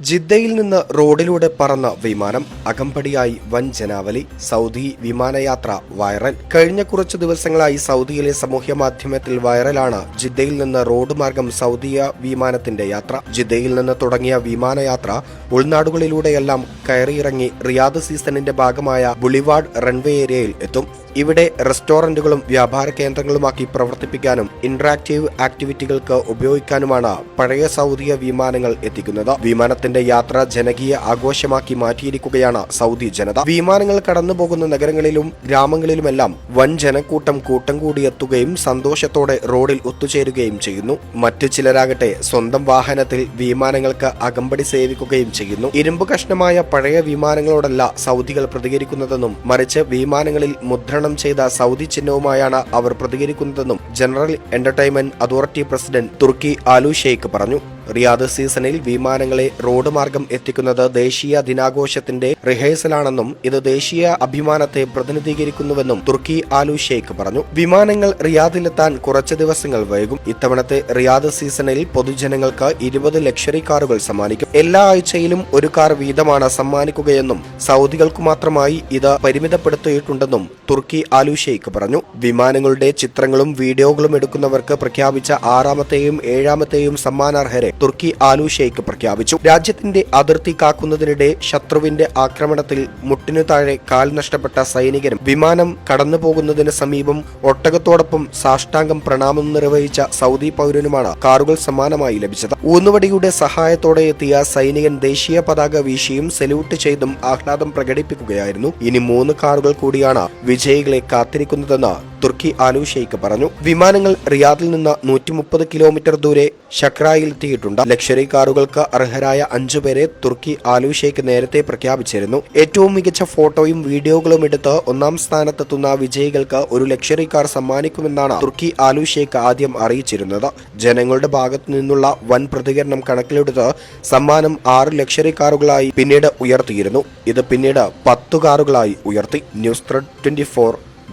ജിദ്ദയിൽ നിന്ന് റോഡിലൂടെ പറന്ന വിമാനം അകമ്പടിയായി വൻ ജനാവലി സൗദി വിമാനയാത്ര വൈറൽ. കഴിഞ്ഞ കുറച്ച് ദിവസങ്ങളായി സൗദിയിലെ സാമൂഹ്യ മാധ്യമത്തിൽ വൈറലാണ് ജിദ്ദയിൽ നിന്ന് റോഡ് മാർഗം സൗദിയ വിമാനത്തിന്റെ യാത്ര. ജിദ്ദയിൽ നിന്ന് തുടങ്ങിയ വിമാനയാത്ര ഉൾനാടുകളിലൂടെയെല്ലാം കയറിയിറങ്ങി റിയാദ് സീസണിന്റെ ഭാഗമായ ബുളിവാഡ് റൺവേ ഏരിയയിൽ എത്തും. ഇവിടെ റെസ്റ്റോറന്റുകളും വ്യാപാര കേന്ദ്രങ്ങളുമാക്കി പ്രവർത്തിപ്പിക്കാനും ഇന്ററാക്റ്റീവ് ആക്ടിവിറ്റികൾക്ക് ഉപയോഗിക്കാനുമാണ് പഴയ സൗദിയ വിമാനങ്ങൾ എത്തിക്കുന്നത്. വിമാനത്തിന്റെ യാത്ര ജനകീയ ആഘോഷമാക്കി മാറ്റിയിരിക്കുകയാണ് സൗദി ജനത. വിമാനങ്ങൾ കടന്നുപോകുന്ന നഗരങ്ങളിലും ഗ്രാമങ്ങളിലുമെല്ലാം വൻ ജനക്കൂട്ടം കൂട്ടം കൂടിയെത്തുകയും സന്തോഷത്തോടെ റോഡിൽ ഒത്തുചേരുകയും ചെയ്യുന്നു. മറ്റു ചിലരാകട്ടെ സ്വന്തം വാഹനത്തിൽ വിമാനങ്ങൾക്ക് അകമ്പടി സേവിക്കുകയും ചെയ്യുന്നു. ഇരുമ്പ് കഷ്ണമായ പഴയ വിമാനങ്ങളോടല്ല സൗദികൾ പ്രതികരിക്കുന്നതെന്നും മറിച്ച് വിമാനങ്ങളിൽ മുദ്രണം ചെയ്ത സൗദി ചിഹ്നവുമായാണ് അവർ പ്രതികരിക്കുന്നതെന്നും general entertainment authority president Turki Al Sheikh പറഞ്ഞു. റിയാദ് സീസണിൽ വിമാനങ്ങളെ റോഡ് മാർഗം എത്തിക്കുന്നത് ദേശീയ ദിനാഘോഷത്തിന്റെ റിഹേഴ്സലാണെന്നും ഇത് ദേശീയ അഭിമാനത്തെ പ്രതിനിധീകരിക്കുന്നുവെന്നും തുർക്കി ആലു ഷെയ്ഖ് പറഞ്ഞു. വിമാനങ്ങൾ റിയാദിലെത്താൻ കുറച്ച് ദിവസങ്ങൾ വൈകും. ഇത്തവണത്തെ റിയാദ് സീസണിൽ പൊതുജനങ്ങൾക്ക് ഇരുപത് ലക്ഷറി കാറുകൾ സമ്മാനിക്കും. എല്ലാ ആഴ്ചയിലും ഒരു കാർ വീതമാണ് സമ്മാനിക്കുകയെന്നും സൗദികൾക്കു മാത്രമായി ഇത് പരിമിതപ്പെടുത്തിയിട്ടുണ്ടെന്നും തുർക്കി ആലു ഷെയ്ഖ് പറഞ്ഞു. വിമാനങ്ങളുടെ ചിത്രങ്ങളും വീഡിയോകളും എടുക്കുന്നവർക്ക് പ്രഖ്യാപിച്ച ആറാമത്തെയും ഏഴാമത്തെയും സമ്മാനാർഹരെ തുർക്കി ആലു ഷെയ്ഖ് പ്രഖ്യാപിച്ചു. രാജ്യത്തിന്റെ അതിർത്തി കാക്കുന്നതിനിടെ ശത്രുവിന്റെ ആക്രമണത്തിൽ മുട്ടിനു താഴെ കാൽ നഷ്ടപ്പെട്ട സൈനികരും വിമാനം കടന്നുപോകുന്നതിന് സമീപം ഒട്ടകത്തോടൊപ്പം സാഷ്ടാംഗം പ്രണാമം നിർവഹിച്ച സൗദി പൗരനുമാണ് കാറുകൾ സമ്മാനമായി ലഭിച്ചത്. ഊന്നുവടിയുടെ സഹായത്തോടെ എത്തിയ സൈനികൻ ദേശീയ പതാക വീശിയും സെല്യൂട്ട് ചെയ്തും ആഹ്ലാദം പ്രകടിപ്പിക്കുകയായിരുന്നു. ഇനി മൂന്ന് കാറുകൾ കൂടിയാണ് വിജയികളെ കാത്തിരിക്കുന്നതെന്ന് തുർക്കി ആലു പറഞ്ഞു. വിമാനങ്ങൾ റിയാദിൽ നിന്ന് നൂറ്റി മുപ്പത് കിലോമീറ്റർ ദൂരെ ഷക്രായിൽ എത്തിയിട്ടുണ്ട്. ലക്ഷറി കാറുകൾക്ക് അർഹരായ അഞ്ചുപേരെ തുർക്കി ആലു നേരത്തെ പ്രഖ്യാപിച്ചിരുന്നു. ഏറ്റവും മികച്ച ഫോട്ടോയും വീഡിയോകളും എടുത്ത് ഒന്നാം സ്ഥാനത്തെത്തുന്ന വിജയികൾക്ക് ഒരു ലക്ഷറി കാർ സമ്മാനിക്കുമെന്നാണ് തുർക്കി ആലു ആദ്യം അറിയിച്ചിരുന്നത്. ജനങ്ങളുടെ ഭാഗത്തു നിന്നുള്ള വൻ പ്രതികരണം കണക്കിലെടുത്ത് സമ്മാനം ആറ് ലക്ഷറി കാറുകളായി പിന്നീട് ഉയർത്തിയിരുന്നു. ഇത് പിന്നീട് പത്തു കാറുകളായി ഉയർത്തി. News thread twenty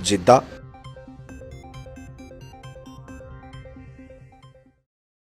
Jeddah.